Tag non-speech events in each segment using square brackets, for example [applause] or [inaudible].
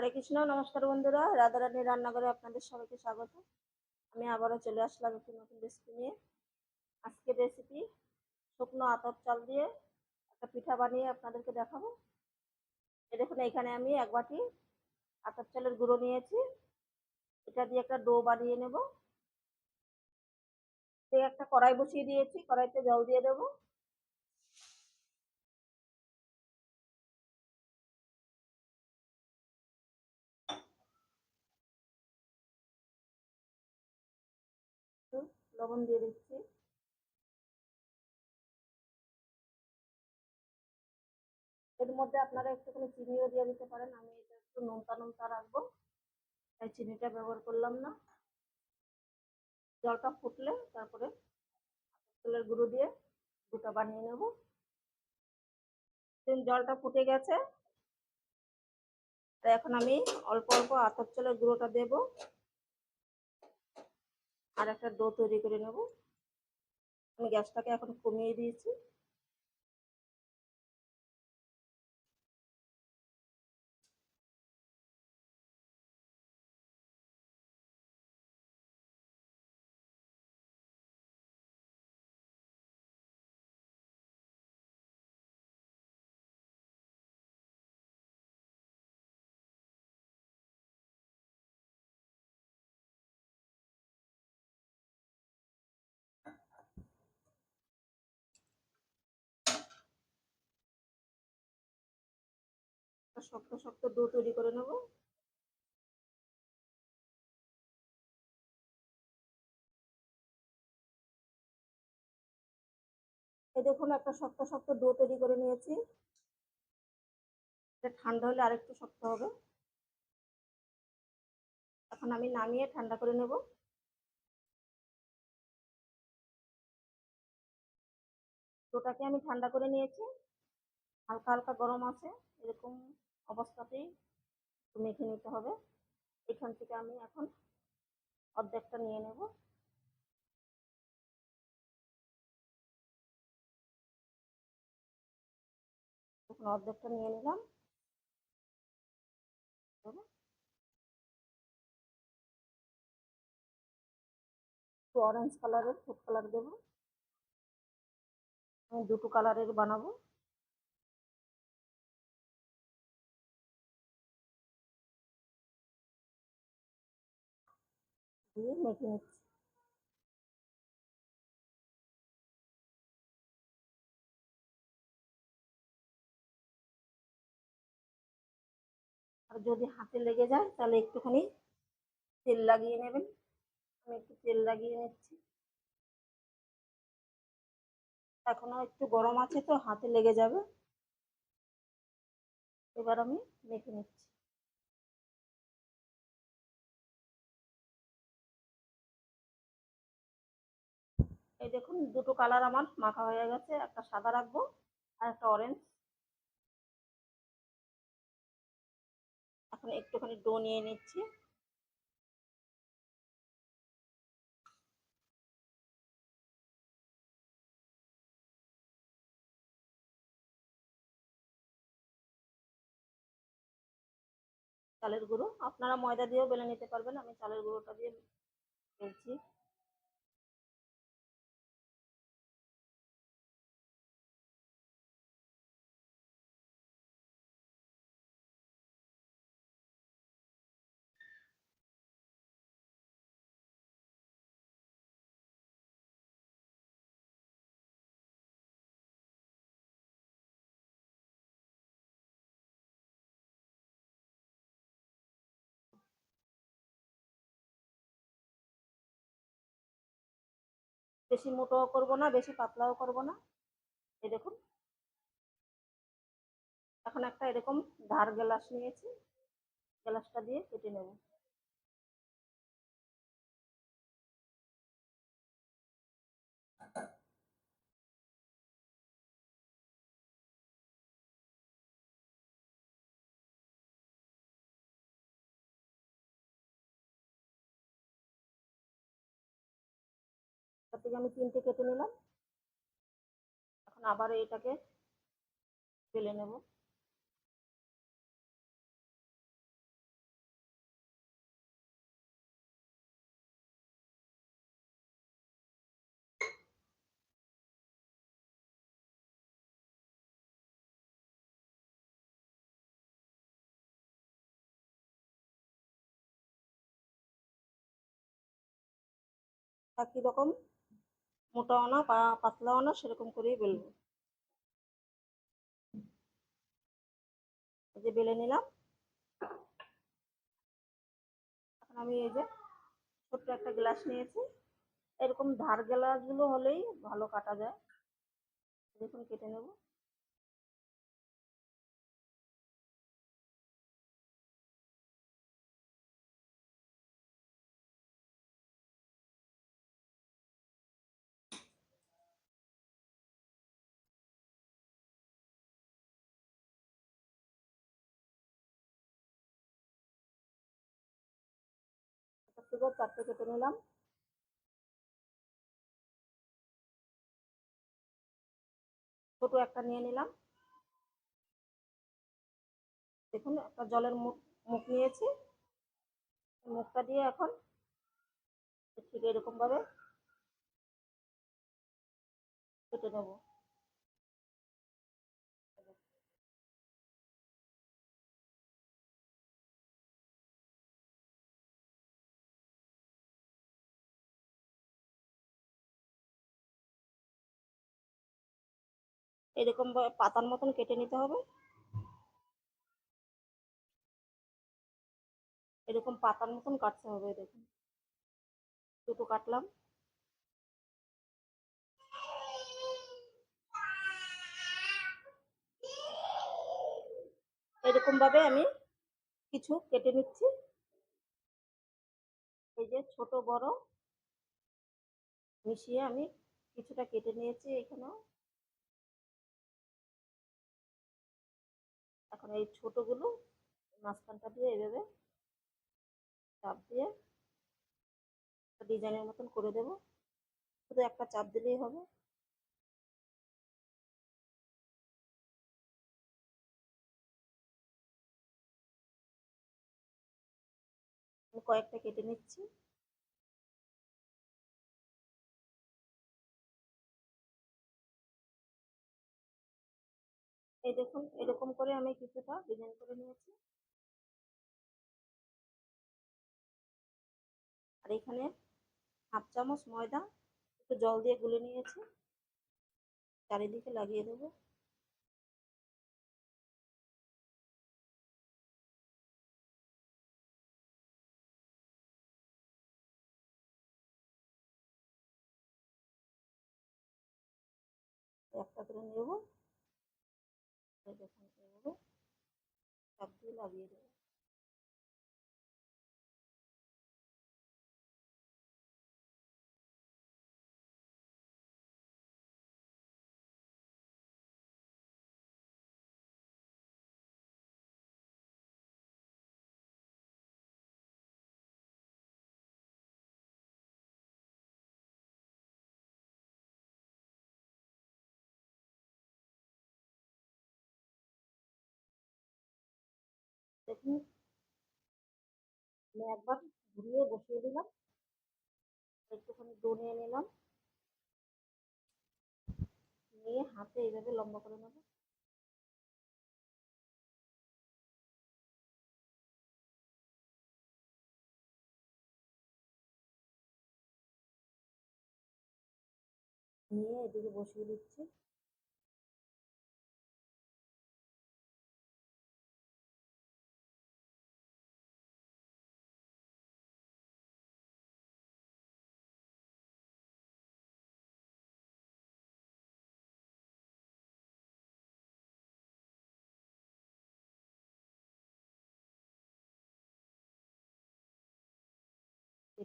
হরে কৃষ্ণ, নমস্কার বন্ধুরা। রাধারানী রান্নাঘরে আপনাদের সবাইকে স্বাগত। আমি আবারও চলে আসলাম একটি নতুন রেসিপি নিয়ে। আজকের রেসিপি শুকনো আতপ চাল দিয়ে একটা পিঠা বানিয়ে আপনাদেরকে দেখাবো। এ দেখুন, এখানে আমি এক বাটি আতপ চালের গুঁড়ো নিয়েছি। এটা দিয়ে একটা ডো বানিয়ে নেব। দিয়ে একটা কড়াই বসিয়ে দিয়েছি। কড়াইতে জল দিয়ে দেবো। লবণ দিয়ে দিচ্ছি। এর মধ্যে আপনারা একটুখানি চিনিও দিয়ে দিতে পারেন। আমি এটা একটু নোনতা নোনতা রাখব। তাই চিনিটা ব্যবহার করলাম না। জলটা ফুটলে তারপরে তেলের গুঁড়ো দিয়ে গুঁটা বানিয়ে নেব। জলটা ফুটে গেছে। এখন আমি অল্প অল্প আতপ চালের গুঁড়োটা দেবো। আর একটা ডো তৈরি করে নেব। আমি গ্যাসটাকে এখন কমিয়ে দিয়েছি। শক্ত শক্ত ডো তৈরি করে নেব। দেখুন, একটা শক্ত শক্ত ডো তৈরি করে নিয়েছি। ঠান্ডা হলে আরেকটু শক্ত হবে। এখন আমি নামিয়ে ঠান্ডা করে নেব। ডোটাকে আমি ঠান্ডা করে নিয়েছি। হালকা হালকা গরম আছে, এরকম অবস্থাতেই মেখে নিতে হবে। এখান থেকে আমি এখন অর্ধেকটা নিয়ে নেব। এখন অর্ধেকটা নিয়ে নিলাম। অরেঞ্জ কালারের ফুড কালার দেবো। আমি দুটো কালারের বানাবো। দিয়ে মেখে নিচ্ছি আর যদি হাতে লেগে যায়, তাহলে একটুখানি তেল লাগিয়ে নেবেন। আমি একটু তেল লাগিয়ে নিচ্ছি। এখনও একটু গরম আছে তো, হাতে লেগে যাবে। এবার আমি মেখে নিচ্ছি। এই দেখুন, দুটো কালার আমার মাখা হয়ে গেছে। একটা সাদা রাখব আর একটা অরেঞ্জ এখন একটুখানি ডো নিয়ে নিচ্ছি। চালের গুঁড়ো। আপনারা ময়দা দিয়েও বেলে নিতে পারবেন। আমি চালের গুঁড়োটা দিয়ে বেলছি। বেশি মোটাও করব না, বেশি পাতলাও করব না। এই দেখুন। এখন একটা এরকম ধার গ্লাস নিয়েছি। গ্লাসটা দিয়ে কেটে নেব। তার থেকে আমি তিনটে কেটে নিলাম। এখন আবার এটাকে ফেলে নেব। একই রকম। মোটাও না পাতলাও না, সেরকম করেই বেলবো। যে বেলে নিলাম। এখন আমি এই যে ছোট্ট একটা গ্লাস নিয়েছি। এরকম ধার গ্লাসগুলো হলেই ভালো কাটা যায়। দেখুন, কেটে নেব। থেকে চারটে কেটে নিলাম। ছোট একটা নিয়ে নিলাম। দেখুন, একটা জলের মুখ মুখ নিয়েছি। মুখটা দিয়ে এখন ঠিক এরকম ভাবে কেটে নেব। এরকম পাতার মতন কেটে নিতে হবে। এরকম পাতার মতন কাটতে হবে, দেখুন। দুটো কাটলাম। এরকম ভাবে আমি কিছু কেটে নিচ্ছি। এই যে ছোট বড় মিশিয়ে আমি কিছুটা কেটে নিয়েছি এখানেও। এখন এই ছোটগুলো, মাঝখানটা দিয়ে এভাবে চাপ দিয়ে ডিজাইনের মতন করে দেব। শুধু একটা চাপ দিলেই হবে। কয়েকটা কেটে নিচ্ছি। এই দেখুন, এরকম করে আমি কিছুটা ডিজাইন করে নিয়েছি। আর এখানে হাফ চামচ ময়দা, একটু জল দিয়ে গুলে নিয়েছি। চারিদিকে লাগিয়ে দেবো। একটা করে নেব। দেখুন এভাবে চাপ দিয়ে লাগিয়ে দেবো দেখুন আমি একবার ঘুরিয়ে বসিয়ে দিলাম। একটুখানি ডো নিয়ে নিলাম নিয়ে হাতে এইভাবে লম্বা করে নেব। নিয়ে এদিকে বসিয়ে দিচ্ছি।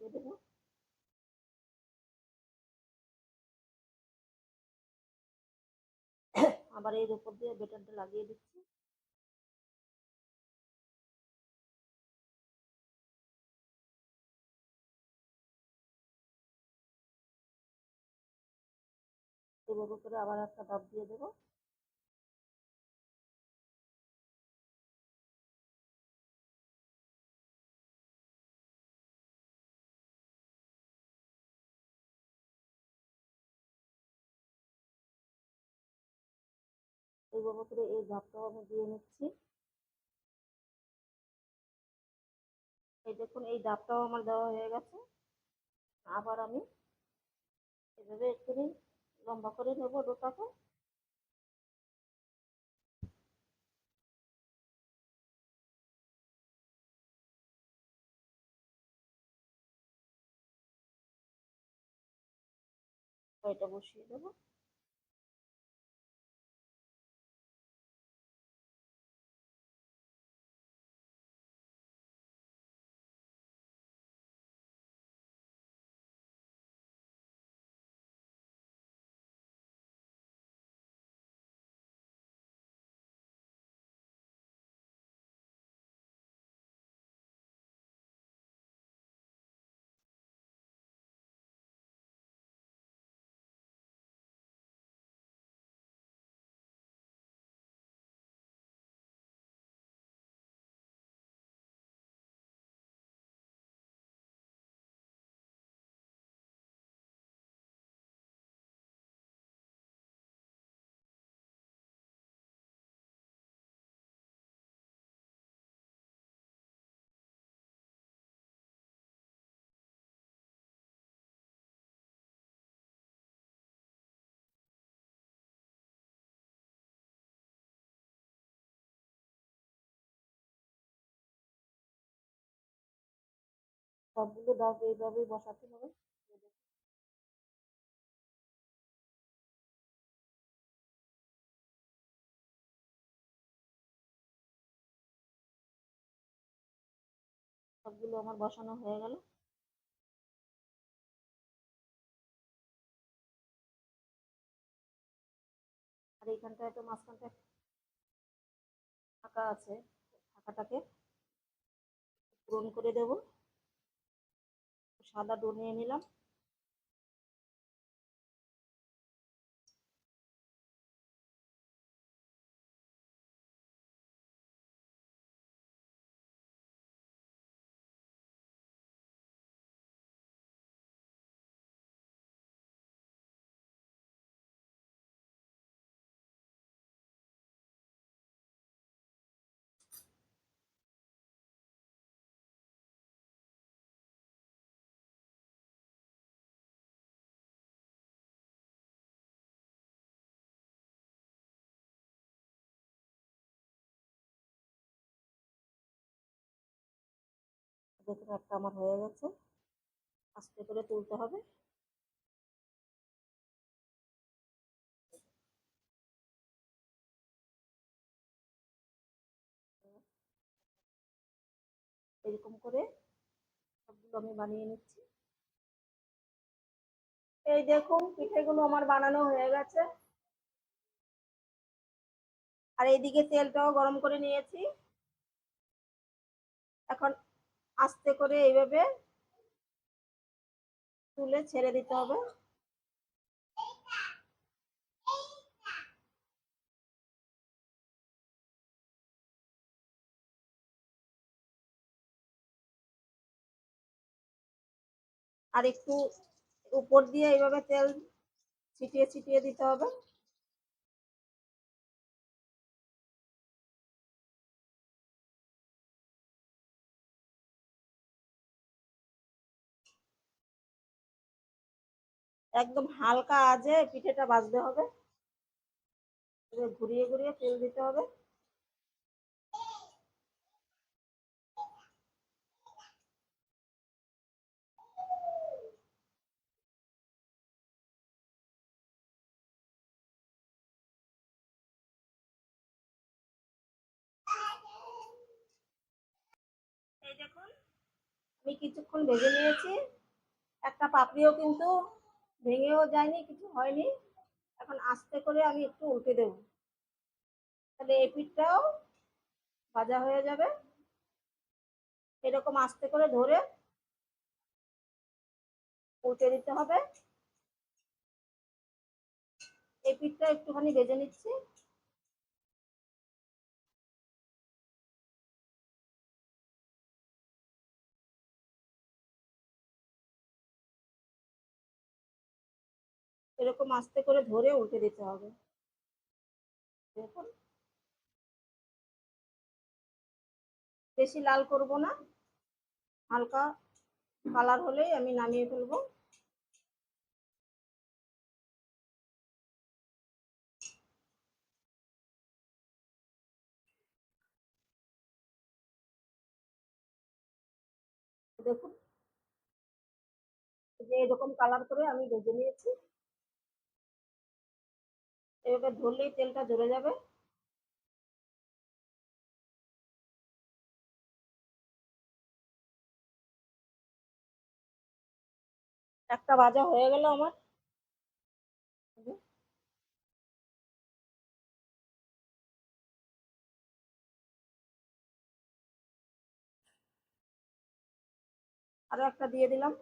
[coughs] আবার এর উপর দিয়ে বেটারটা লাগিয়ে দিচ্ছি। করে আবার একটা ডাব দিয়ে দেবো। এইভাবে করে এই ধাপটাও আমি দিয়ে নিচ্ছি। এই দেখুন, এই ডাবটাও আমার দেওয়া হয়ে গেছে। আবার আমি এভাবে একটুখানি লম্বা করে নেব ডোটাকে। এটা বসিয়ে দেবো। সবগুলো দাগ এইভাবেই বসাতে হবে। সবগুলো আমার বসানো হয়ে গেল। আর এইখানটা একটা মাঝখানটা ফাঁকা আছে, ফাঁকাটাকে পূরণ করে দেব। সাদা ডো নিয়ে নিলাম। দেখুন একটা আমার হয়ে গেছে। আস্তে করে তুলতে হবে। এরকম করে সবগুলো আমি বানিয়ে নিচ্ছি। এই দেখুন, পিঠেগুলো আমার বানানো হয়ে গেছে। আর এইদিকে তেলটাও গরম করে নিয়েছি। এখন আস্তে করে এইভাবে তুলে ছেড়ে দিতে হবে। আর একটু উপর দিয়ে এইভাবে তেল ছিটিয়ে ছিটিয়ে দিতে হবে। একদম হালকা আজে পিঠেটা ভাজতে হবে। ঘুরিয়ে ঘুরিয়ে তেল দিতে হবে। আমি কিছুক্ষণ ভেজে নিয়েছি। একটা পাপড়িও কিন্তু ভেঙেও যায়নি, কিছু হয়নি। এখন আস্তে করে আমি একটু উল্টে দেব। তাহলে এই পিঠটাও ভাজা হয়ে যাবে। এরকম আস্তে করে ধরে উল্টে দিতে হবে। এই পিঠটা একটুখানি ভেজে নিচ্ছি। এরকম আস্তে করে ধরে উল্টে দিতে হবে। দেখুন। বেশি লাল করব না। হালকা কালার হলেই আমি নামিয়ে ফেলব। দেখুন। যে এরকম কালার করে আমি বেজে নিয়েছি। এভাবে ধরলেই তেলটা ঝরে যাবে। একটা ভাজা হয়ে গেল আমার। আরও একটা দিয়ে দিলাম।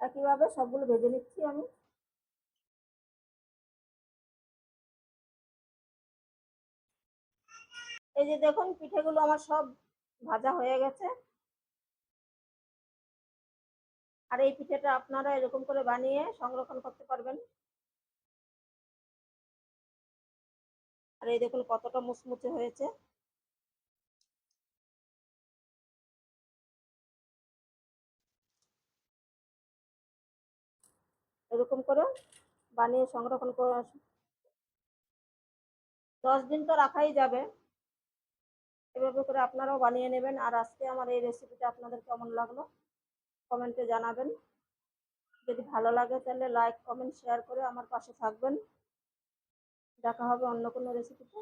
একইভাবে সবগুলো ভেজে নিচ্ছি আমি। এই যে দেখুন, পিঠেগুলো আমার সব ভাজা হয়ে গেছে। আর এই পিঠেটা আপনারা এরকম করে বানিয়ে সংরক্ষণ করতে পারবেন। আর এই দেখুন, কতটা মুচমুচে হয়েছে। এরকম করে বানিয়ে সংরক্ষণ করে দশ দিন তো রাখাই যাবে। এভাবে করে আপনারাও বানিয়ে নেবেন। আর আজকে আমার এই রেসিপিটা আপনাদের কেমন লাগল কমেন্টে জানাবেন। যদি ভালো লাগে তাহলে লাইক কমেন্ট শেয়ার করে আমার পাশে থাকবেন। দেখা হবে অন্য কোনো রেসিপিতে